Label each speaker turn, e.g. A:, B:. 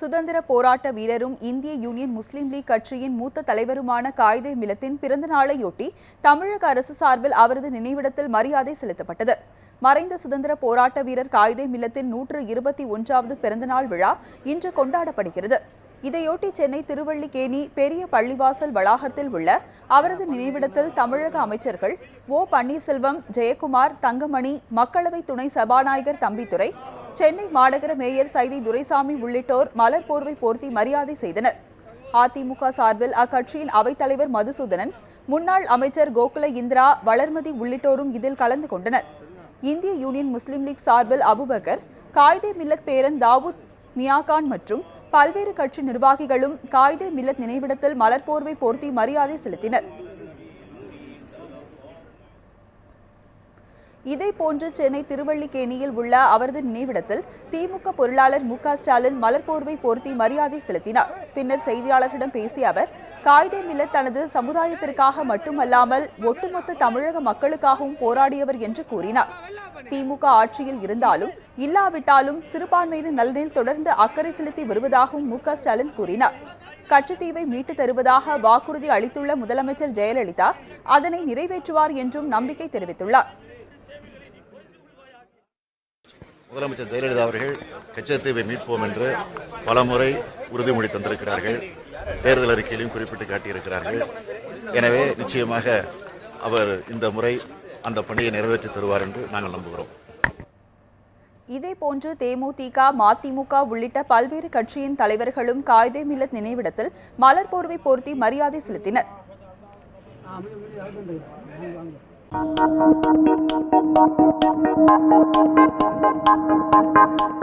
A: சுதந்திர போராட்ட வீரரும் இந்திய யூனியன் முஸ்லீம் லீக் கட்சியின் மூத்த தலைவருமான காயிதே மிலத்தின் பிறந்த நாளையொட்டி தமிழக அரசு சார்பில் அவரது நினைவிடத்தில் மரியாதை செலுத்தப்பட்டது மறைந்த சுதந்திர போராட்ட வீரர் காயிதே மில்லத்தின் நூற்று இருபத்தி ஒன்றாவது பிறந்தநாள் விழா இன்று கொண்டாடப்படுகிறது இதையொட்டி சென்னை திருவள்ளிக்கேணி பெரிய பள்ளிவாசல் வளாகத்தில் உள்ள அவரது நினைவிடத்தில் தமிழக அமைச்சர்கள் ஓ பன்னீர்செல்வம் ஜெயக்குமார் தங்கமணி மக்களவை துணை சபாநாயகர் தம்பித்துறை சென்னை மாநகர மேயர் சைதி துரைசாமி உள்ளிட்டோர் மலர் போர்வை போர்த்தி மரியாதை செய்தனர் அதிமுக சார்பில் அக்கட்சியின் அவைத்தலைவர் மதுசூதனன் முன்னாள் அமைச்சர் கோகுல இந்திரா வளர்மதி உள்ளிட்டோரும் இதில் கலந்து கொண்டனர் இந்திய யூனியன் முஸ்லிம் லீக் சார்பில் அபுபக்கர் காய்தே மில்லத் பேரன் தாவூத் மியாகான் மற்றும் பல்வேறு கட்சி நிர்வாகிகளும் காய்தே மில்லத் நினைவிடத்தில் மலர்போர்வை போர்த்தி மரியாதை செலுத்தினர் போன்று சென்னை திருவள்ளிக்கேணியில் உள்ள அவரது நினைவிடத்தில் திமுக பொருளாளர் மு ஸ்டாலின் மலர்போர்வை போர்த்தி மரியாதை செலுத்தினார் பின்னர் செய்தியாளர்களிடம் பேசிய அவர் காயிதே மில்லத் தனது சமுதாயத்திற்காக மட்டுமல்லாமல் ஒட்டுமொத்த தமிழக மக்களுக்காகவும் போராடியவர் என்று கூறினார் திமுக ஆட்சியில் இருந்தாலும் இல்லாவிட்டாலும் சிறுபான்மையின நலனில் தொடர்ந்து அக்கறை செலுத்தி வருவதாகவும் மு ஸ்டாலின் கூறினார் தீவை மீட்டு தருவதாக வாக்குறுதி அளித்துள்ள முதலமைச்சர் ஜெயலலிதா அதனை நிறைவேற்றுவார் என்றும் நம்பிக்கை தெரிவித்துள்ளார்
B: முதலமைச்சர் ஜெயலலிதா அவர்கள் கச்சத்தீவை மீட்போம் என்று பலமுறை உறுதிமொழி தந்திருக்கிறார்கள் தேர்தல் அறிக்கையிலும் குறிப்பிட்டு காட்டியிருக்கிறார்கள் எனவே நிச்சயமாக அவர் இந்த முறை அந்த பணியை நிறைவேற்றி தருவார் என்று நாங்கள் நம்புகிறோம்
A: இதேபோன்று தேமுதிக மதிமுக உள்ளிட்ட பல்வேறு கட்சியின் தலைவர்களும் காய்தே மில்லத் நினைவிடத்தில் மலர் போர்வை போர்த்தி மரியாதை செலுத்தினர் Thank you. Thank you.